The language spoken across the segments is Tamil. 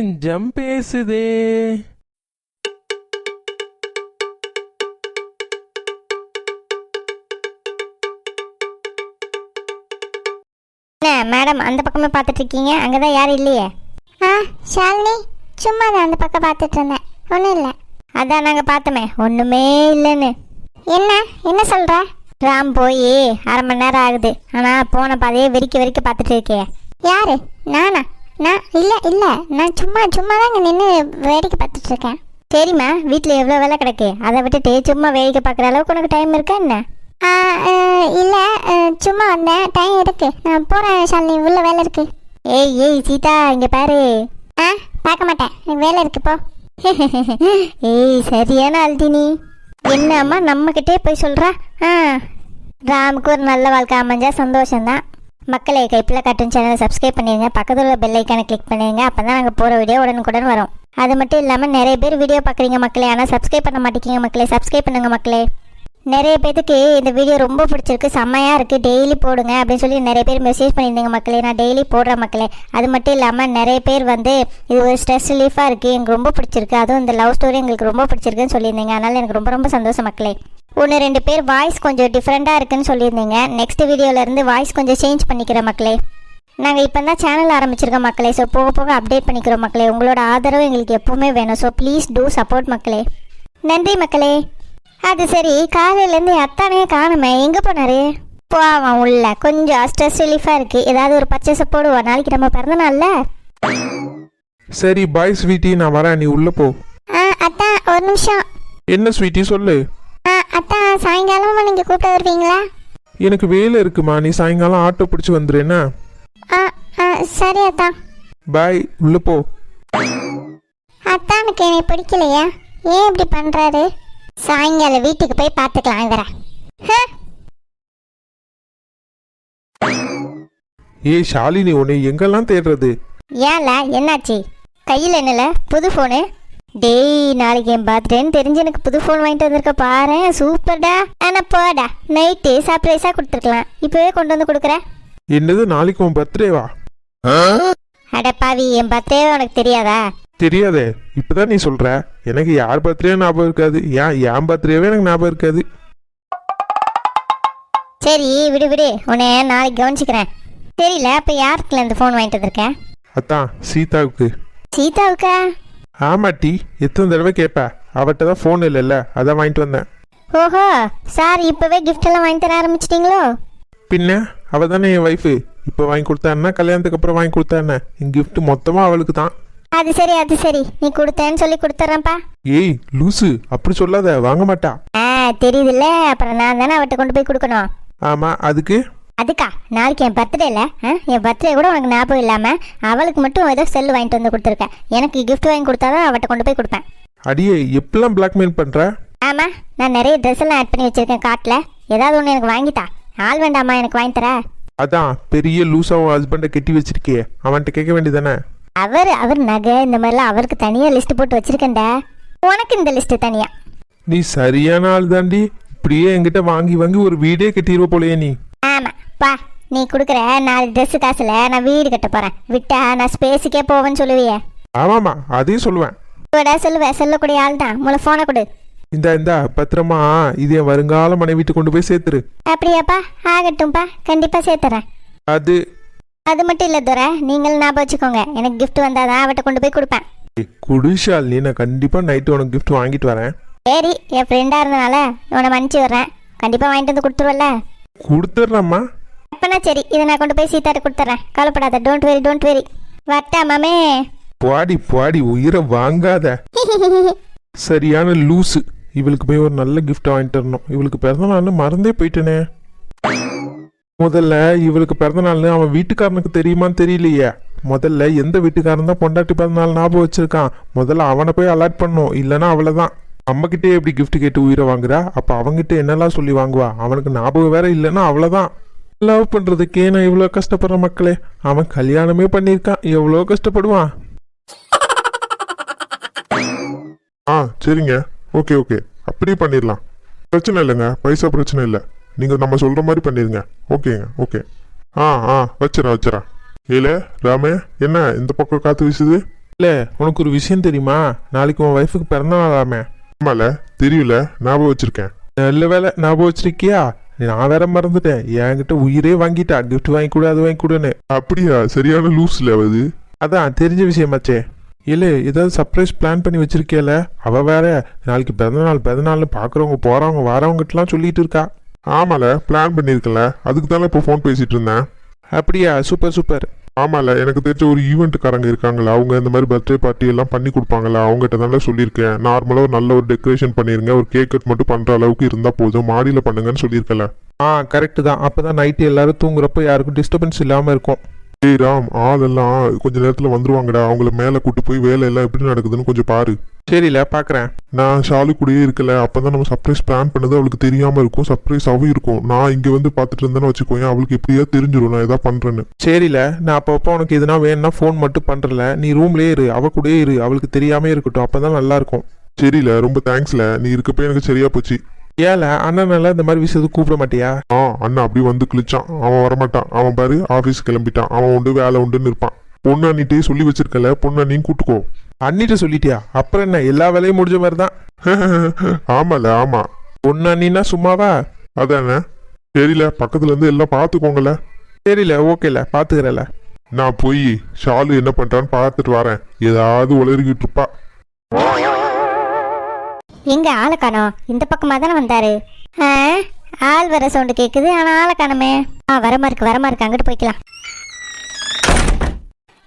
நெஞ்சம் பேசுதே. என்ன மேடம் அந்த பக்கமே பார்த்துட்டு இருக்கீங்க அங்கே தான் யாரும் இல்லையே? ஆ ஷாலினி சும்மா தான் அந்த பக்கம் பார்த்துட்டு இருந்தேன் ஒன்றும் இல்லை. அதான் நாங்கள் பார்த்தோமே ஒன்றுமே இல்லைன்னு. என்ன என்ன சொல்கிற ராம் போய் அரை மணி நேரம் ஆகுது. ஆனால் போன பாதையே வெறிக்க வெறிக்க பார்த்துட்டு இருக்கே யாரு? நானா? நான் இல்லை இல்லை. நான் சும்மா சும்மா தான் இங்கே நின்று வேடிக்கை பார்த்துட்டு இருக்கேன் சரிம்மா வீட்டில் எவ்வளோ வேலை கிடக்கு? அதை விட்டுட்டு சும்மா வேடிக்கை பார்க்குற அளவுக்கு உனக்கு டைம் இருக்கா என்ன? இல்லை சும்மா வந்தேன். டைம் இருக்கு. நான் போகிறேன் ஷாலினி. உள்ள வேலை இருக்கு. ஏய் ஏய் சீதா இங்கே பாரு. ஆ பார்க்க மாட்டேன். எனக்கு வேலை இருக்கு போ. ஏய் சரியான அல்தினி என்னம்மா நம்மக்கிட்டே போய் சொல்கிறா ஆ. ராமுக்கு ஒரு நல்ல வாழ்க்கை அமைஞ்சா சந்தோஷம்தான். மக்களை கைப்பில் காட்டும் சேனலை சப்ஸ்கிரைப் பண்ணிடுங்க பக்கத்தில் உள்ள பெல் ஐக்கானை கிளிக் பண்ணிடுங்க அப்போ தான் நாங்கள் போகிற வீடியோ உடனுக்குடன் வரும். அது மட்டும் இல்லாமல் நிறைய பேர் வீடியோ பார்க்குறீங்க மக்களே. ஆனால் சப்ஸ்கிரைப் பண்ண மாட்டேங்கிங்க மக்களே. சப்ஸ்கிரைப் பண்ணுங்கள் மக்களே. நிறைய பேத்துக்கு இந்த வீடியோ ரொம்ப பிடிச்சிருக்கு. செம்மையாக இருக்குது டெய்லி போடுங்க அப்படின்னு சொல்லி நிறைய பேர் மெசேஜ் பண்ணியிருந்தீங்க மக்களே. நான் டெய்லி போடுறேன் மக்களே. அது மட்டும் இல்லாமல் நிறைய பேர் வந்து இது ஒரு ஸ்ட்ரெஸ் ரிலீஃபாக இருக்குது எனக்கு ரொம்ப பிடிச்சிருக்கு. அதுவும் இந்த லவ் ஸ்டோரி எங்களுக்கு ரொம்ப பிடிச்சிருக்குன்னு சொல்லியிருந்தீங்க. அதனால் எனக்கு ரொம்ப ரொம்ப சந்தோஷம் மக்களே. ஒன்று ரெண்டு பேர் வாய்ஸ் கொஞ்சம் டிஃப்ரெண்ட்டாக இருக்குன்னு சொல்லியிருந்தீங்க. நெக்ஸ்ட் வீடியோலேருந்து வாய்ஸ் கொஞ்சம் சேஞ்ச் பண்ணிக்கிறேன் மக்களே. நாங்கள் இப்போ தான் சேனல் ஆரம்பிச்சிருக்கோம் மக்களே. ஸோ போக போக அப்டேட் பண்ணிக்கிறோம் மக்களே. உங்களோட ஆதரவு எங்களுக்கு எப்பவுமே வேணும். ஸோ ப்ளீஸ் டூ சப்போர்ட் மக்களே. நன்றி மக்களே. அது சரி. காலையிலேருந்து அத்தானையே காணுமே. எங்கே போனாரு? போவான் உள்ள. கொஞ்சம் ஸ்ட்ரெஸ் ரிலீஃபாக இருக்குது ஏதாவது ஒரு பச்சை போடுவோம். நாளைக்கு நம்ம பிறந்த நாள்ல. சரி பாய் ஸ்வீட்டி நான் வரேன். நீ உள்ள போ. ஆ அத்தான் ஒரு நிமிஷம். என்ன ஸ்வீட்டி சொல்லு. அத்தான் சாயங்காலமும் நீங்கள் கூப்பிட்டு வருவீங்களா? எனக்கு வேலை இருக்குமா. நீ சாயங்காலம் ஆட்டோ பிடிச்சி வந்துரு என்ன? ஆ ஆ சரி அத்தான் பாய் உள்ள போ. அத்தானுக்கு என்னை பிடிக்கலையா? ஏன் இப்படி பண்ணுறாரு சாயங்காலம் வீட்டுக்கு போய் பார்த்துக்கலாம் இவரை. ஹ? ஏய் ஷாலினி உன்னை எங்கெல்லாம் தேடுறது? ஏன்ல? என்னாச்சு? கையில் என்னல? புது ஃபோனு டேய் நாளைக்கு என் பர்த்டேன்னு தெரிஞ்சு எனக்கு புது ஃபோன் வாங்கிட்டு வந்திருக்க பாரு. சூப்பர்டா. ஆனால் போடா. நைட்டு சர்ப்ரைஸாக கொடுத்துருக்கலாம். இப்போவே கொண்டு வந்து கொடுக்குறேன். என்னது நாளைக்கு உன் பர்த்டேவா அட பாவி என் பர்த்டே உனக்கு தெரியாதா? தெரியாதே. இப்பதான் நீ சொல்ற. எனக்கு யார் பர்த்டே ஞாபகம் இருக்காது. ஏன் என் பர்த்டேவே எனக்கு ஞாபகம் இருக்காது? சரி விடு விடு. உன்னை நாளைக்கு கவனிச்சுக்கிறேன். தெரியல அப்போ யாருக்குல இந்த ஃபோன் வாங்கிட்டு வந்திருக்கேன் அதான் சீதாவுக்கு. சீதாவுக்கா? ஆமாட்டி எத்தனை தடவை கேட்ப அவட்ட தான் ஃபோன் இல்லைல்ல அதான் வாங்கிட்டு வந்தேன். ஓஹோ சார் இப்போவே gift எல்லாம் வாங்கி தர ஆரம்பிச்சிட்டிங்களோ? பின்ன அவ தானே என் ஒய்ஃபு இப்போ வாங்கி கொடுத்தான்னா கல்யாணத்துக்கு அப்புறம் வாங்கி கொடுத்தானே என் gift மொத்தமாக அவளுக்கு தான். அது சரி அது சரி. நீ கொடுத்தேன்னு சொல்லி கொடுத்துட்றேன்ப்பா ஏய் லூசு அப்படி சொல்லாத வாங்க மாட்டா. ஆ தெரியுதுல்ல. அப்புறம் நான் தானே அவட்ட கொண்டு போய் கொடுக்கணும். ஆமாம் அதுக்கு? அதுக்கா நாளைக்கு என் பர்த்டேல என் பர்த்டே கூட உனக்கு ஞாபகம் இல்லாமல் அவளுக்கு மட்டும் ஏதோ செல் வாங்கிட்டு வந்து கொடுத்துருக்கேன் எனக்கு gift வாங்கி கொடுத்தாதான் அவட்ட கொண்டு போய் கொடுப்பேன். அடியே எப்படிலாம் பிளாக்மெயில் பண்ணுற ஆமாம் நான் நிறைய ட்ரெஸ் எல்லாம் ஆட் பண்ணி வச்சிருக்கேன் காட்டில் ஏதாவது ஒன்று எனக்கு வாங்கித்தா ஆள் வேண்டாமா எனக்கு வாங்கி தர? அதான் பெரிய லூஸாக ஹஸ்பண்டை கட்டி வச்சிருக்கியே. அவன்கிட்ட கேட்க வேண்டியதானே அவர் அவர் நகை இந்த மாதிரிலாம் அவருக்கு தனியாக லிஸ்ட் போட்டு வச்சிருக்கேன்டா. உனக்கு இந்த லிஸ்ட் தனியா? நீ சரியான ஆள் தாண்டி இப்படியே என்கிட்ட வாங்கி வாங்கி ஒரு வீடே கட்டிடுவ போலயே நீ. பா நீ கொடுக்குற நாலு ட்ரெஸ் காசில் நான் வீடு கட்ட போகிறேன் விட்டா நான் ஸ்பேஸுக்கே போவேன்னு சொல்லுவியே. ஆமாம்மா அதையும் சொல்லுவேன். கூட சொல்லுவேன் சொல்லக்கூடிய ஆள் தான் முளை ஃபோனை கொடு. இந்த இந்த பத்திரமா இது என் வருங்கால மனைவிட்டு கொண்டு போய் சேர்த்துரு. அப்படியாப்பா? ஆகட்டும்ப்பா கண்டிப்பாக சேர்த்துறேன். அது? அது மட்டும் இல்லை துரை நீங்களும் ஞாபகம் வச்சுக்கோங்க. எனக்கு gift வந்தால் தான் அவட்ட கொண்டு போய் கொடுப்பேன். குடிஷால் நீ நான் கண்டிப்பாக நைட்டு உனக்கு gift வாங்கிட்டு வரேன். சரி என் ஃப்ரெண்டாக இருந்தனால உன்னை மன்னிச்சு வர்றேன் கண்டிப்பாக வாங்கிட்டு வந்து கொடுத்துருவல்ல. கொடுத்துட்றேம்மா அப்பனா சரி இதை நான் கொண்டு போய் சீத்தாட்ட கொடுத்துட்றேன் கவலைப்படாத டோன்ட் வெரி டோன்ட் வெரி மாமே. பாடி பாடி உயிரை வாங்காத. சரியான லூசு. இவளுக்கு போய் ஒரு நல்ல gift வாங்கிட்டு வரணும். இவளுக்கு பிறந்த நாள்னு மறந்தே போயிட்டேனே. முதல்ல இவளுக்கு பிறந்த நாள்னு அவன் வீட்டுக்காரனுக்கு தெரியுமான்னு தெரியலையே. முதல்ல எந்த வீட்டுக்காரன் தான் பொண்டாட்டி பிறந்த நாள் ஞாபகம் வச்சிருக்கான்? முதல்ல அவனை போய் அலாட் பண்ணும். இல்லைன்னா அவ்வளோதான் நம்மக்கிட்டே எப்படி gift கேட்டு உயிரை வாங்குறா? அப்போ அவங்கிட்ட என்னெல்லாம் சொல்லி வாங்குவா? அவனுக்கு ஞாபகம் வேற இல்லைன்னா அவ்வளோதான் லவ் பண்ணுறதுக்கே நான் இவ்வளோ கஷ்டப்படுறேன் மக்களே. அவன் கல்யாணமே பண்ணியிருக்கான். எவ்வளோ கஷ்டப்படுவான்? ஆ சரிங்க. Okay okay. அப்படியே பண்ணிடலாம். பிரச்சனை இல்லைங்க. பைசா பிரச்சனை இல்லை. நீங்கள் நம்ம சொல்கிற மாதிரி பண்ணிடுங்க. ஓகேங்க ஓகே. ஆ ஆ வச்சிடறேன் வச்சிடறேன் ஏலே ராமே என்ன இந்த பக்கம் காற்று வீசுது? இல்லை உனக்கு ஒரு விஷயம் தெரியுமா? நாளைக்கு உன் ஒய்ஃபுக்கு பிறந்த நாளாமே ஆமால தெரியல. ஞாபகம் வச்சிருக்கேன். நல்ல வேலை ஞாபகம் வச்சிருக்கியா? நான் வேற மறந்துட்டேன். என்கிட்ட உயிரே வாங்கிட்டா. கிஃப்ட் வாங்கி கொடு அது வாங்கி கொடுன்னு அப்படியா? சரியான லூஸ்ல அது. அதான் தெரிஞ்ச விஷயமாச்சே இல்ல ஏதாவது சர்ப்ரைஸ் பிளான் பண்ணி வச்சிருக்கேல. அவ வேற நாளைக்கு பிறந்த நாள் பிறந்த நாள்னு பாக்குறவங்க போறவங்க வரவங்கட்டலாம் சொல்லிட்டு இருக்கா. ஆமால பிளான் பண்ணியிருக்கல அதுக்கு தானே இப்போ ஃபோன் பேசிட்டு இருந்தேன். அப்படியா? சூப்பர் சூப்பர் ஆமால எனக்கு தெரிஞ்ச ஒரு ஈவெண்ட்டுக்காரங்க இருக்காங்களா அவங்க இந்த மாதிரி பர்த்டே பார்ட்டி எல்லாம் பண்ணி கொடுப்பாங்களா அவங்ககிட்ட தானே சொல்லியிருக்கேன் நார்மலாக ஒரு நல்ல ஒரு டெக்கரேஷன் பண்ணிருங்க ஒரு கேக் கட் மட்டும் பண்ணுற அளவுக்கு இருந்தால் போதும் மாடியில் பண்ணுங்கன்னு சொல்லியிருக்கல ஆ கரெக்டு தான். அப்போ தான் நைட்டு எல்லாரும் தூங்குறப்போ யாருக்கும் டிஸ்டர்பன்ஸ் இல்லாமல் இருக்கும். ஏய் ராம் ஆளெல்லாம் கொஞ்ச நேரத்துல வந்துருவாங்கடா. அவங்கள மேல கூட்டு போய் வேலை எல்லாம் எப்படி நடக்குதுன்னு கொஞ்சம் பாரு. சரியில்ல பாக்குறேன். நான் ஷாலு கூடயே இருக்கல. அப்பதான் நம்ம சர்ப்ரைஸ் பிளான் பண்ணது அவளுக்கு தெரியாம இருக்கும். சர்ப்ரைஸாவும் இருக்கும். நான் இங்க வந்து பார்த்துட்டு இருந்தேன்னு வச்சுக்கோயேன் அவளுக்கு எப்படியா தெரிஞ்சிடும் நான் எதா பண்றேன்னு. சரியில்ல நான் அப்பப்போ உனக்கு எதுனா வேணும்னா ஃபோன் மட்டும் பண்றல நீ ரூம்லயே இரு அவ கூடயே இரு. அவளுக்கு தெரியாம இருக்கட்டும். அப்பதான் நல்லா இருக்கும். சரியில்ல ரொம்ப தேங்க்ஸ்ல நீ இருக்கப்ப எனக்கு சரியா போச்சு. ஏல அண்ணனால இந்த மாதிரி விஷயத்துக்கு கூப்பிட மாட்டியா? ஆ அண்ணா அப்படி வந்து கிழிச்சான். அவன் வரமாட்டான். அவன் பாரு ஆபீஸ் கிளம்பிட்டான். அவன் உண்டு வேலை உண்டுன்னு இருப்பான். பொண்ணு அண்ணிட்டே சொல்லி வச்சிருக்கல பொண்ணு அண்ணியும் கூட்டுக்கோ. அண்ணிட்ட சொல்லிட்டியா? அப்புறம் என்ன எல்லா வேலையும் முடிஞ்ச மாதிரி தான் ஆமால ஆமா. ஒன்னு அண்ணினா சும்மாவா? அதானே? சரியில்ல பக்கத்துல இருந்து எல்லாம் பார்த்துக்கோங்கள சரியில்ல ஓகேல பாத்துக்கிறல. நான் போய் ஷாலு என்ன பண்றான்னு பார்த்துட்டு வரேன். ஏதாவது உளறிக்கிட்டு இருப்பா. எங்க ஆளை காணோம்? இந்த பக்கமா தானே வந்தாரு? ஆள் வர சவுண்டு கேக்குது ஆனா ஆளை காணோமே. ஆ வரமா இருக்கு வரமா இருக்கு அங்கிட்டு போய்க்கலாம்.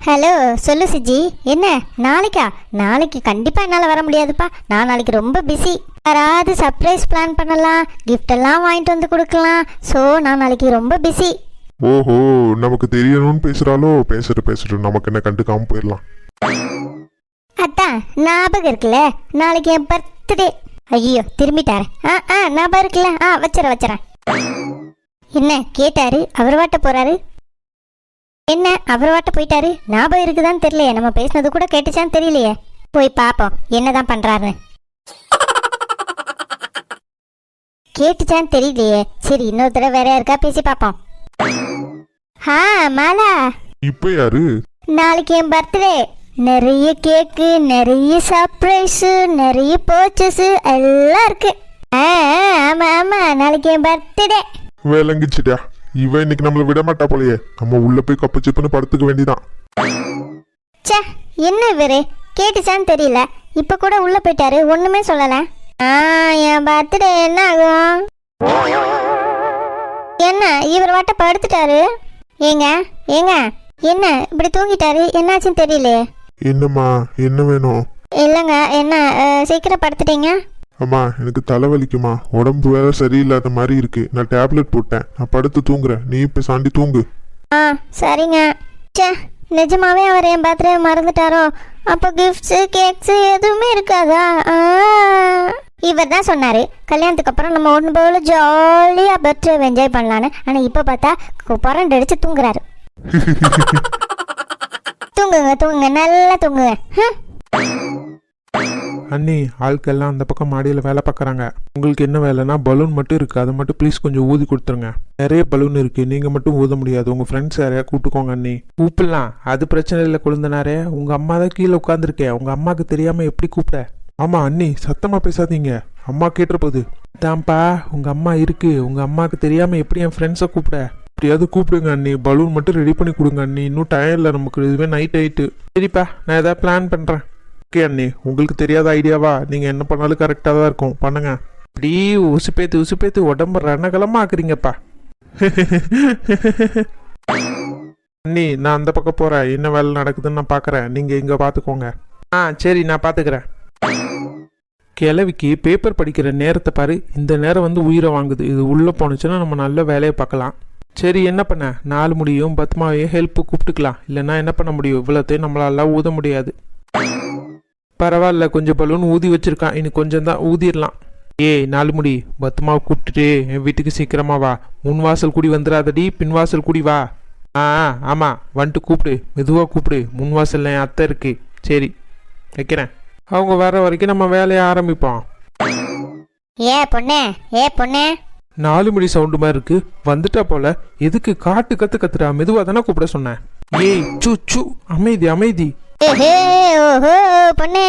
ஹலோ சொல்லு சிஜி என்ன நாளைக்கா? நாளைக்கு கண்டிப்பா என்னால் வர முடியாதுப்பா. நான் நாளைக்கு ரொம்ப பிஸி யாராவது சர்ப்ரைஸ் பிளான் பண்ணலாம் கிஃப்ட் எல்லாம் வாங்கிட்டு வந்து கொடுக்கலாம். ஸோ நான் நாளைக்கு ரொம்ப பிஸி ஓஹோ நமக்கு தெரியணும்னு பேசுறாளோ? பேசுற பேசுற நமக்கு என்ன கண்டுக்காம போயிடலாம். அதான் ஞாபகம் இருக்குல்ல? நாளைக்கு என் பர்த்டே ஐயோ திரும்பிட்டாரு. ஆ ஆ ஞாபகம் இருக்குல்ல ஆ வச்சிடறேன் வச்சிடறேன். என்ன கேட்டாரு அவர் வாட்ட போறாரு? என்ன அவர் வாட்ட போயிட்டாரு? ஞாபகம் இருக்குதான்னு தெரியலையே. நம்ம பேசினது கூட கேட்டுச்சான்னு தெரியலையே. போய் பார்ப்போம் என்னதான் பண்றாருன்னு. கேட்டுச்சான்னு தெரியலையே. சரி இன்னொரு தடவை வேற யாருக்கா பேசி பார்ப்போம் ஆ மாலா. இப்ப யாரு? நாளைக்கு என் பர்த்டே நிறைய கேக்கு நிறைய சர்ப்ரைஸு நிறைய பர்ச்சேஸு எல்லாம் இருக்கு. ஆ ஆமா ஆமா நாளைக்கு என் பர்த்டே விளங்குச்சுடா இவன் இன்னைக்கு நம்மள விட மாட்டா போலயே. நம்ம உள்ள போய் கப்பு சிப்புன்னு படுத்துக்க வேண்டியதான் ச்சே என்ன இவரு? கேட்டுச்சான்னு தெரியல. இப்போ கூட உள்ள போயிட்டாரு. ஒண்ணுமே சொல்லல. ஆ என் பர்த்டே என்ன ஆகும்? என்ன இவர் வாட்ட படுத்துட்டாரு? ஏங்க ஏங்க என்ன இப்படி தூங்கிட்டாரு? என்னாச்சுன்னு தெரியலையே. என்னம்மா என்ன வேணும்? இல்லைங்க என்ன சீக்கிரம் படுத்துட்டீங்க? அம்மா எனக்கு தலைவலிக்குமா உடம்பு வேற சரியில்லாத மாதிரி இருக்கு. நான் டேப்லெட் போட்டேன். நான் படுத்து தூங்குறேன். நீ இப்ப சாண்டி தூங்கு. ஆ சரிங்க. ச்சே நிஜமாவே அவர் என் பர்த்டே மறந்துட்டாரோ? அப்போ கிஃப்ட்ஸு கேக்ஸு எதுவுமே இருக்காதா? இவர் தான் சொன்னார் கல்யாணத்துக்கு அப்புறம் நம்ம ஒன்று போல ஜாலியாக பர்த்டே என்ஜாய் பண்ணலான்னு ஆனால் இப்போ பார்த்தா கு- புரண்டு அடிச்சு தூங்குறாரு. தூங்குங்க தூங்குங்க நல்லா தூங்குங்க. அண்ணி ஆட்கள்லாம் அந்த பக்கம் மாடியில் வேலை பார்க்குறாங்க. உங்களுக்கு என்ன வேலைன்னா பலூன் மட்டும் இருக்குது அதை மட்டும் ப்ளீஸ் கொஞ்சம் ஊதி கொடுத்துருங்க. நிறைய பலூன் இருக்குது நீங்கள் மட்டும் ஊத முடியாது. உங்கள் ஃப்ரெண்ட்ஸ் யாரையா கூப்பிட்டுக்கோங்க அண்ணி. கூப்பிடலாம். அது பிரச்சனை இல்லை குழந்தனாரே. உங்கள் அம்மா தான் கீழே உட்காந்துருக்கேன் உங்கள் அம்மாவுக்கு தெரியாமல் எப்படி கூப்பிட? ஆமாம் அண்ணி சத்தமாக பேசாதீங்க. அம்மா கேட்டுற போகுது தான்ப்பா உங்கள் அம்மா இருக்குது உங்கள் அம்மாவுக்கு தெரியாமல் எப்படி என் ஃப்ரெண்ட்ஸை கூப்பிட? எப்படியாவது கூப்பிடுங்க அண்ணி. பலூன் மட்டும் ரெடி பண்ணி கொடுங்க அண்ணி. இன்னும் டயம் இல்லை நமக்கு. இதுவே நைட் ஆயிட்டு. சரிப்பா நான் ஏதாவது பிளான் பண்ணுறேன் ஓகே அண்ணி. உங்களுக்கு தெரியாத ஐடியாவா நீங்கள் என்ன பண்ணாலும் கரெக்டாக தான் இருக்கும். பண்ணுங்க. இப்படி உசுப்பேத்து உசுப்பேத்து உடம்பு ரணகலமாக ஆக்குறீங்கப்பா. அண்ணி நான் அந்த பக்கம் போகிறேன் என்ன வேலை நடக்குதுன்னு நான் பார்க்குறேன். நீங்கள் இங்கே பார்த்துக்கோங்க. ஆ சரி நான் பார்த்துக்கிறேன். கிழவிக்கு பேப்பர் படிக்கிற நேரத்தை பாரு. இந்த நேரம் வந்து உயிரை வாங்குது. இது உள்ளே போனுச்சுன்னா நம்ம நல்ல வேலையை பார்க்கலாம். சரி என்ன பண்ண? நாலு முடியும். பத்மாவையும் ஹெல்ப்பு கூப்பிட்டுக்கலாம். இல்லைன்னா என்ன பண்ண முடியும்? இவ்வளோத்தையும் நம்மளால ஊத முடியாது. பரவாயில்ல கொஞ்சம் பலூன் ஊதி வச்சிருக்கான். இன்னும் கொஞ்சம் தான் ஊதிடலாம். ஏய் நாலு முடி. பத்மாவை கூப்பிட்டுட்டு என் வீட்டுக்கு சீக்கிரமா வா. முன் வாசல் கூடி வந்துடாதடி. பின் வாசல் கூடி வா. ஆ ஆமாம் வந்துட்டு கூப்பிடு. மெதுவாக கூப்பிடு. முன் வாசலில் என் அத்தை இருக்கு. சரி வைக்கிறேன். அவங்க வர வரைக்கும் நம்ம வேலையை ஆரம்பிப்போம். ஏ பொண்ணே. ஏ பொண்ணே. நாலு மணி சவுண்டு மாதிரி இருக்கு. வந்துட்டா போல. எதுக்கு காட்டு கத்து கத்துறா? மெதுவா தானே கூப்பிட சொன்னேன். ஏய் சு சு அமைதி அமைதி. ஓஹோ பொண்ணு.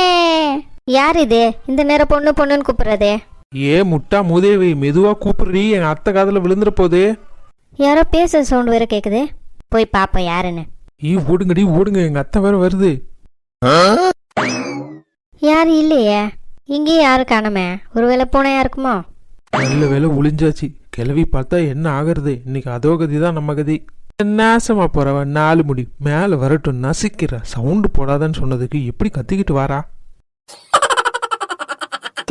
யார் இது? இந்த நேரம் பொண்ணு பொண்ணுன்னு கூப்பிடுறது. ஏ முட்டா மூதேவி மெதுவா கூப்பிடுறீ? என் அத்தை காதுல விழுந்துற போதே. யாரோ பேசுற சவுண்ட் வேற கேக்குது. போய் பாப்போம் யாருன்னு. ஈ ஓடுங்கடி ஓடுங்க. எங்க அத்தை வேற வருது. யாரும் இல்லையே? இங்கேயும் யாரும் காணாமே. ஒருவேளை பூனையா இருக்குமோ? நல்ல வேலை ஒளிஞ்சாச்சு. கிளவி பார்த்தா என்ன ஆகுறது? இன்னைக்கு அதோ கதி தான் நம்ம கதி. நாசமா போறவ நாலு முடி மேல வரட்டும் நசிக்கிற. சவுண்டு போடாதன்னு சொன்னதுக்கு எப்படி கத்திக்கிட்டு வாரா?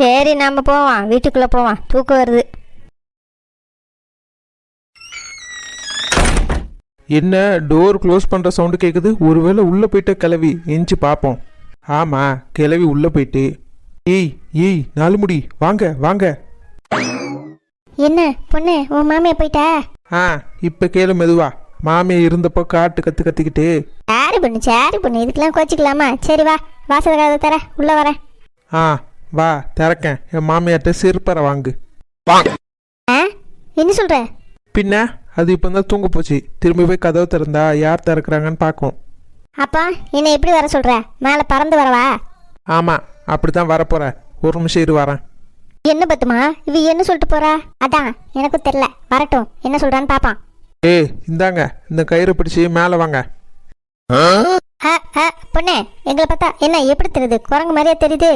சரி நாம போவோம். வீட்டுக்குள்ள போவோம். தூக்கம் வருது. என்ன டோர் க்ளோஸ் பண்ற சவுண்டு கேக்குது? ஒருவேளை உள்ள போயிட்ட கிளவி எஞ்சி பாப்போம். ஆமா கிளவி உள்ள போயிட்டு ஏய் ஏய் நாலு முடி வாங்க வாங்க. என்ன பொண்ணு உன் மாமியா போயிட்டா? ஆ இப்ப கேளு மெதுவா. மாமியா இருந்தப்போ காட்டு கத்து கத்திக்கிட்டு. சாரி பொண்ணு சாரி பொண்ணு? இதுக்கெல்லாம் கோச்சிக்கலாமா? சரி வா வாசல் கதவை தர உள்ள வரேன். ஆ வா திறக்கேன். என் மாமியார்ட்ட செருப்பறை வாங்கு. ஆ என்ன சொல்ற? பின்ன அது இப்போ தான் தூங்க போச்சு. திரும்பி போய் கதவு திறந்தா யார் திறக்கிறாங்கன்னு பார்க்கும் அப்பா என்ன எப்படி வர சொல்ற? மேலே பறந்து வரவா? ஆமாம் அப்படி தான் வரப்போகிறேன் ஒரு நிமிஷம் இரு வரேன். என்ன பத்துமா? இவ என்ன சொல்லிட்டு போறா? அதான் எனக்கும் தெரியல. வரட்டும். என்ன சொல்றான்னு பாப்பான். ஏய் இந்தாங்க. இந்த கயிறை பிடிச்சி மேலே வாங்க. பொண்ணே எங்களை பார்த்தா என்ன எப்படி தெரியுது? குரங்கு மாதிரியா தெரியுது?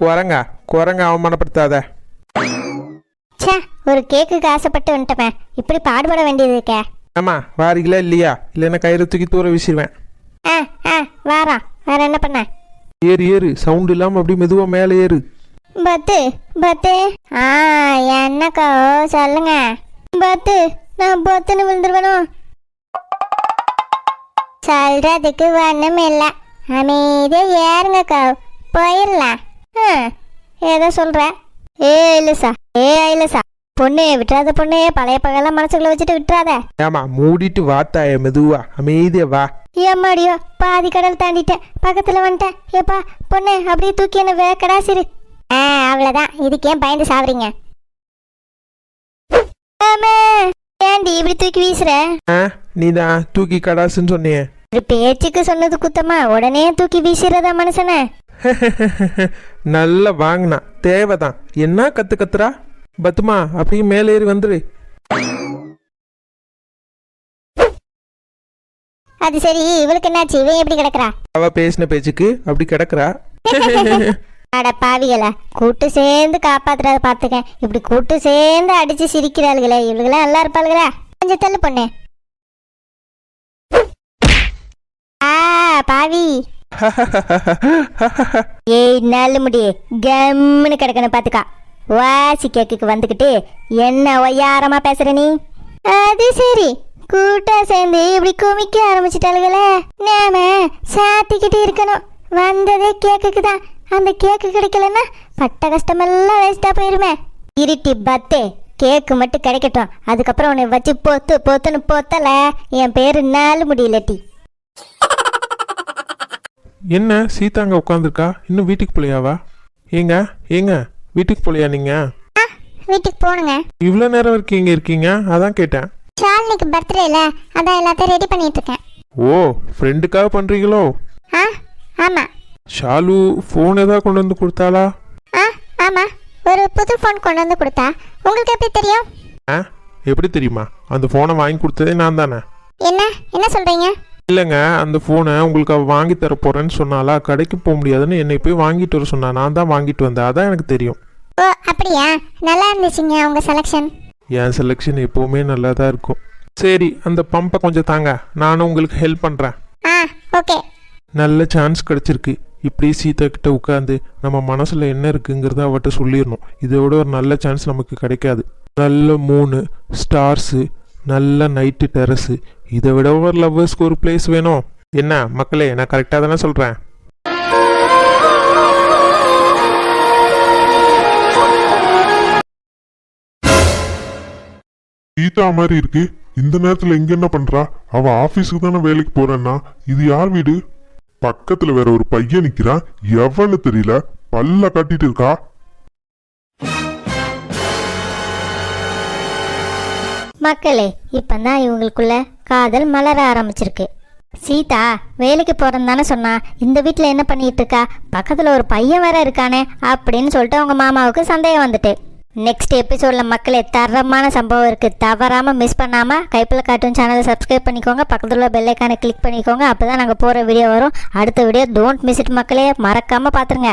குரங்க குரங்க அவமானப்படுத்தாத. ச்சே ஒரு கேக்குக்கு ஆசைப்பட்டு வந்துட்டமே. இப்படி பாடுபட வேண்டியது இருக்கே. ஆமா வாரீங்களா இல்லையா? இல்லைன்னா கயிறு தூக்கி தூர வீசிடுவேன் ஆ ஆ வாரா. வேற என்ன பண்ண? ஏறு ஏறு. சவுண்ட் இல்லாமல் அப்படி மெதுவாக மேலே ஏறு. பத்து பத்து. ஆ என்னக்கா சொல்லுங்க. பத்து நான் பத்துன்னு விழுந்துருவனோ? சொல்றதுக்கு ஒண்ணும் இல்ல அமைதியா ஏறுங்கக்கா. போயிடலாம். ஏதோ சொல்ற. ஏ இல்லசா ஏ இல்லசா பொண்ணு விட்டுறாத பொண்ணு. பழைய பகலாம் மனசுக்குள்ள வச்சுட்டு விட்டுறாத. ஏமா மூடிட்டு வாத்தாய மெதுவா. அமைதியா வா. ஏம்மாடியோ பாதி கடல் தாண்டிட்டேன். பக்கத்துல வந்துட்டேன். ஏப்பா பொண்ணு அப்படியே தூக்கி என்ன வேக்கடா சிறு. ஆ அவ்வளவுதான். இதுக்கு ஏன் பயந்து சாவறீங்க? ஏண்டி இப்படி தூக்கி வீசுற? ஆ நீ தான் தூக்கி கடாசுன்னு சொன்னியே. ஒரு பேச்சுக்கு சொன்னது குத்தமா? உடனே தூக்கி வீசுறதா மனுஷனே? நல்லா வாங்கினா. தேவைதான். என்ன கத்து கத்துறா? பத்துமா அப்படியே மேலே ஏறி வந்துரு. அது சரி இவளுக்கு என்னாச்சு? இவன் எப்படி கிடக்குறா? அவ பேசின பேச்சுக்கு அப்படி கிடக்குறா. அட பாவிகளா கூட்டு சேர்ந்து காப்பாத்துறத பார்த்துக்க. இப்படி கூட்டு சேர்ந்து அடிச்சு சிரிக்கிறாளுகளே இவளுகளா நல்லா இருப்பாளுகளா. கொஞ்சம் தள்ளு பொண்ணு. ஆ பாவி. ஏய் நல்ல முடி. கம்முன்னு கிடக்கணும் பாத்துக்கா வாசி கேக்குக்கு வந்துக்கிட்டு என்ன ஒய்யாரமா பேசுற நீ? அது சரி. கூட்டா சேர்ந்து இப்படி குமிக்க ஆரம்பிச்சிட்டாளுகளே. நாம சாத்திக்கிட்டு இருக்கணும். வந்ததே கேக்குக்கு தான். அந்த கேக்கு கிடைக்கலன்னா பட்ட கஷ்டமெல்லாம் வேஸ்டா போயிருமே. இருட்டி பத்தே கேக்கு மட்டும் கிடைக்கட்டும். அதுக்கப்புறம் உன்னை வச்சு பொத்து பொத்துன்னு பொத்தல. என் பேரு நாலு முடியலட்டி. என்ன சீதா அங்க உட்காந்துருக்கா இன்னும் வீட்டுக்கு போலையாவா? ஏங்க ஏங்க வீட்டுக்கு போலையா நீங்க? வீட்டுக்கு போகணுங்க இவ்வளோ நேரம் வரைக்கும் இங்கே இருக்கீங்க? அதான் கேட்டேன். ஷாலினிக்கு பர்த்டேல அதான் எல்லாத்தையும் ரெடி பண்ணிட்டு இருக்கேன். ஓ ஃப்ரெண்டுக்காக பண்ணுறீங்களோ ஆ ஆமாம் ஷாலு ஃபோன் ஏதாவது கொண்டு வந்து கொடுத்தாளா? ஆ ஆமாம் ஒரு புது ஃபோன் கொண்டு வந்து கொடுத்தா. உங்களுக்கு எப்படி தெரியும்? ஆ எப்படி தெரியுமா? அந்த ஃபோனை வாங்கி கொடுத்ததே நான் தானே. என்ன? என்ன சொல்கிறீங்க இல்லைங்க அந்த ஃபோனை உங்களுக்கு அவள் வாங்கி தர போகிறேன்னு சொன்னாலா கடைக்கு போக முடியாதுன்னு என்னை போய் வாங்கிட்டு வர சொன்னா. நான் தான் வாங்கிட்டு வந்தேன். அதான் எனக்கு தெரியும். ஓ அப்படியா? நல்லா இருந்துச்சுங்க உங்கள் செலெக்ஷன் என் செலெக்ஷன் எப்போவுமே நல்லா தான் இருக்கும். சரி அந்த பம்பை கொஞ்சம் தாங்க. நானும் உங்களுக்கு ஹெல்ப் பண்ணுறேன் ஆ ஓகே நல்ல சான்ஸ் கிடச்சிருக்கு. இப்படி சீதா கிட்ட உட்காந்து நம்ம மனசில் என்ன இருக்குங்கிறத அவட்ட சொல்லிடணும். இதோட ஒரு நல்ல சான்ஸ் நமக்கு கிடைக்காது. நல்ல மூணு ஸ்டார்ஸு நல்ல நைட்டு டெரஸு இதை விட ஒரு லவ்வர்ஸ்க்கு ஒரு பிளேஸ் வேணும். என்ன மக்களே நான் கரெக்டாக தானே சொல்கிறேன் சீதா மாதிரி இருக்கு. இந்த நேரத்தில் எங்க என்ன பண்றா? அவ ஆபீஸ்க்கு தானே வேலைக்கு போறேன்னா. இது யார் வீடு? பக்கத்துல வேற ஒரு பையன் நிக்கிறான் எவன்னு தெரியல. பல்ல கட்டிட்டு இருக்கா. மக்களே இப்பதான் இவங்களுக்குள்ள காதல் மலர ஆரம்பிச்சிருக்கு. சீதா வேலைக்கு போறேன்னு தானே சொன்னா இந்த வீட்டில் என்ன பண்ணிட்டு இருக்கா? பக்கத்தில் ஒரு பையன் வேற இருக்கானே அப்படின்னு சொல்லிட்டு அவங்க மாமாவுக்கு சந்தேகம் வந்துட்டு. நெக்ஸ்ட் எபிசோடில் மக்களே தரமான சம்பவம் இருக்குது தவறாமல் மிஸ் பண்ணாமல் கைப்பில் கார்ட்டூன் சேனலை சப்ஸ்கிரைப் பண்ணிக்கோங்க. பக்கத்தில் உள்ள பெல்லைக்கானை கிளிக் பண்ணிக்கோங்க. அப்போ தான் நாங்கள் போகிற வீடியோ வரும். அடுத்த வீடியோ டோன்ட் மிஸ் இட் மக்களே. மறக்காமல் பார்த்துருங்க